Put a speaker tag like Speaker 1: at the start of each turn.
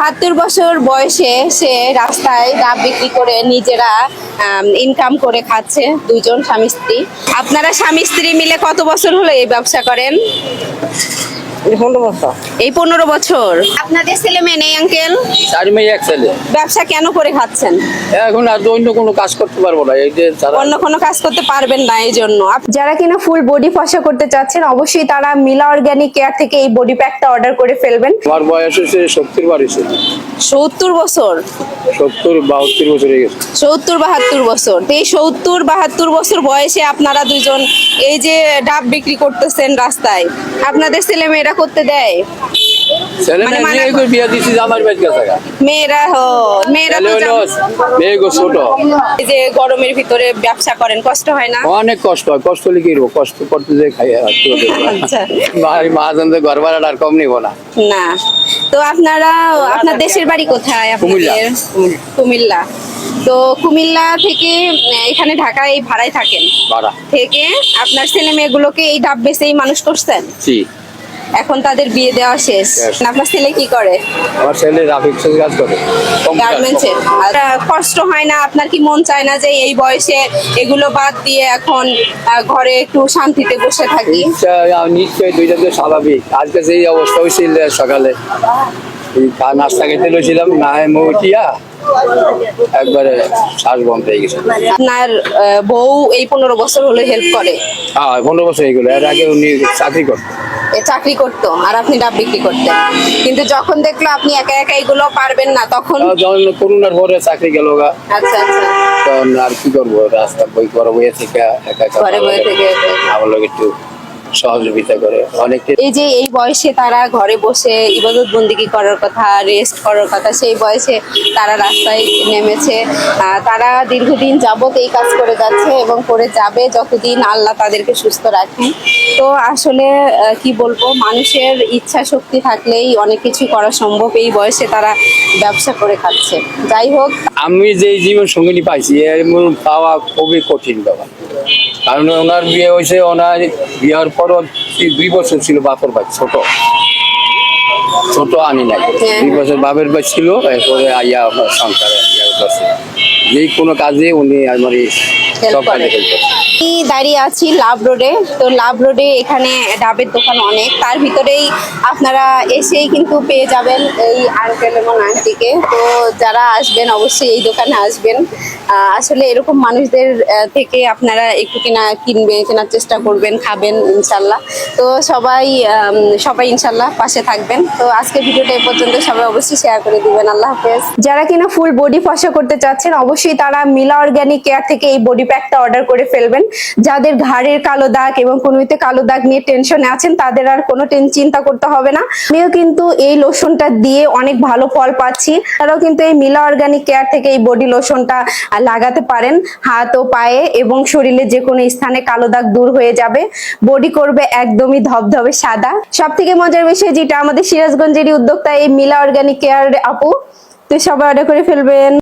Speaker 1: বাহাত্তর বছর বয়সে সে রাস্তায় ডাব বিক্রি করে নিজেরা ইনকাম করে খাচ্ছে দুজন স্বামী স্ত্রী। আপনারা স্বামী স্ত্রী মিলে কত বছর হলো এই ব্যবসা করেন?
Speaker 2: পনেরো বছর।
Speaker 1: এই পনেরো বছর। আপনাদের ছেলে মেয়ে নেই আঙ্কেল
Speaker 3: চার মেয়ে এক ছেলে।
Speaker 1: ব্যবসা কেন করে খাচ্ছেন?
Speaker 3: এখন আর অন্য কোনো কাজ করতে পারব না এই যে
Speaker 1: অন্য কোনো কাজ করতে পারবেন না এই জন্য। আপ- যারা কিনা ফুল বডি ফসা করতে চাচ্ছেন অবশ্যই তারা মিলা অর্গানিক কেয়ার থেকে এই বডি প্যাকটা অর্ডার করে ফেলবেন।
Speaker 3: আমার বয়স হচ্ছে সত্তর বাড়িছে
Speaker 1: সত্তর বছর?
Speaker 3: সত্তর বাহাত্তর বছর হয়ে গেছে।
Speaker 1: সত্তর বাহাত্তর বছর। এই সত্তর বাহাত্তর বছর বয়সে আপনারা দুজন এই যে ডাব বিক্রি করতেছেন রাস্তায় আপনাদের ছেলে মেয়েরা করতে দেয়।
Speaker 3: ছেলে মেয়ে মেয়ে
Speaker 1: কর-
Speaker 3: বিয়া দিচ্ছি আমার বেশ গেছে গা।
Speaker 1: মেয়েরা ও মেয়েরা
Speaker 3: ছেলে
Speaker 1: তো
Speaker 3: হলো
Speaker 1: জান-
Speaker 3: মেয়ে গো ছোট।
Speaker 1: যে গরমের ভিতরে ব্যবসা করেন কষ্ট হয় না?
Speaker 3: অনেক কষ্ট হয় কষ্ট হলে কি কষ্ট করতে যে খাই আর কি হবে? বাড়ি মহাজন তো ঘর ভাড়াটা আর কম নিবো না।
Speaker 1: না। তো আপনারা আপনার দেশের বাড়ি কোথায়
Speaker 3: কুমিল্লা।
Speaker 1: আপনাদের? কুমিল্লা। তো কুমিল্লা থেকে এখানে ঢাকায় এই ভাড়ায় থাকেন? থেকে আপনার ছেলে মেয়েগুলোকে এই ডাব বেচেই মানুষ করছেন?
Speaker 3: জি।
Speaker 1: এখন তাদের বিয়ে দেওয়া শেষ. আপনার ছেলে কি করে?
Speaker 3: আমার ছেলে রাফিক কাজ করে।
Speaker 1: গার্মেন্টসে কষ্ট হয় না? আপনার কি মন চায় না যে এই বয়সে এগুলো বাদ দিয়ে এখন ঘরে একটু শান্তিতে বসে থাকি?
Speaker 3: নিশ্চয়ই দুইটা তো স্বাভাবিক। আজকে সেই অবস্থা হয়েছিল সকালে নাস্তা খেতে লইছিলাম না মৌটিয়া একবারে শ্বাস বন্ধ হয়ে গেছে।
Speaker 1: আপনার বউ এই পনেরো বছর হলে হেল্প করে।
Speaker 3: হ্যাঁ পনেরো বছর হয়ে গেলো। এর আগে উনি চাকরি করতেন।
Speaker 1: চাকরি করতো আর আপনি ডাব বিক্রি করতেন। কিন্তু যখন দেখল আপনি একা একা এগুলো পারবেন না তখন
Speaker 3: যখন করোনার পরে চাকরি গেল
Speaker 1: আচ্ছা আচ্ছা।
Speaker 3: তখন আর কি করব? রাস্তা বই করব থেকে একা একা
Speaker 1: থেকে
Speaker 3: আমার একটু সহযোগিতা করে। অনেকে
Speaker 1: এই যে এই বয়সে তারা ঘরে বসে ইবাদত বন্দিগি করার কথা রেস্ট করার কথা সেই বয়সে তারা রাস্তায় নেমেছে। তারা দীর্ঘদিন যাবত এই কাজ করে যাচ্ছে এবং করে যাবে যতদিন আল্লাহ তাদেরকে সুস্থ রাখেন। তো আসলে কি বলব মানুষের ইচ্ছা শক্তি থাকলেই অনেক কিছু করা সম্ভব এই বয়সে তারা ব্যবসা করে খাচ্ছে। যাই হোক
Speaker 3: আমি যে জীবন সঙ্গিনী পাইছি এর পাওয়া খুবই কঠিন ব্যাপার। কারণ ওনার বিয়ে হয়েছে ওনার বিয়ের এই দুই বছর ছিল বাপর ভাই ছোট ছোট আনি নাই
Speaker 1: হ্যাঁ।
Speaker 3: দুই বছর বাপের ভাই ছিল এরপরে আইয়া আমার সংসারে। যেই কোনো কাজে উনি আমার এই সব কাজে।
Speaker 1: আমি দাঁড়িয়ে আছি লাভ রোডে। তো লাভ রোডে এখানে ডাবের দোকান অনেক। তার ভিতরেই আপনারা এসেই কিন্তু পেয়ে যাবেন এই আঙ্কেল এবং আন্টিকে তো যারা আসবেন অবশ্যই এই দোকানে আসবেন। আসলে এরকম মানুষদের থেকে আপনারা একটু কিনা, কিনবে, কেনার চেষ্টা করবেন, খাবেন, ইনশাল্লাহ। তো সবাই সবাই ইনশাল্লাহ পাশে থাকবেন। তো আজকে ভিডিওটা এ পর্যন্ত সবাই অবশ্যই শেয়ার করে দিবেন। আল্লাহ হাফেজ। যারা কিনা ফুল বডি ফসা করতে চাচ্ছেন, অবশ্যই তারা মিলা অর্গানিক কেয়ার থেকে এই বডি প্যাকটা অর্ডার করে ফেলবেন। যাদের ঘাড়ের কালো দাগ এবং কোনোতে কালো দাগ নিয়ে টেনশনে আছেন, তাদের আর কোনো চিন্তা করতে হবে না। আমিও কিন্তু এই লোশনটা দিয়ে অনেক ভালো ফল পাচ্ছি। তারাও কিন্তু এই মিলা অর্গানিক কেয়ার থেকে এই বডি লোশনটা লাগাতে পারেন, হাত ও পায়ে এবং শরীরে যে কোনো স্থানে কালো দাগ দূর হয়ে যাবে। বডি করবে একদমই ধবধবে সাদা। সব থেকে মজার বিষয় যেটা আমাদের সিরাজগঞ্জেরই উদ্যোক্তা এই মিলা অর্গানিক কেয়ার আপু, তো সবাই অর্ডার করে ফেলবেন।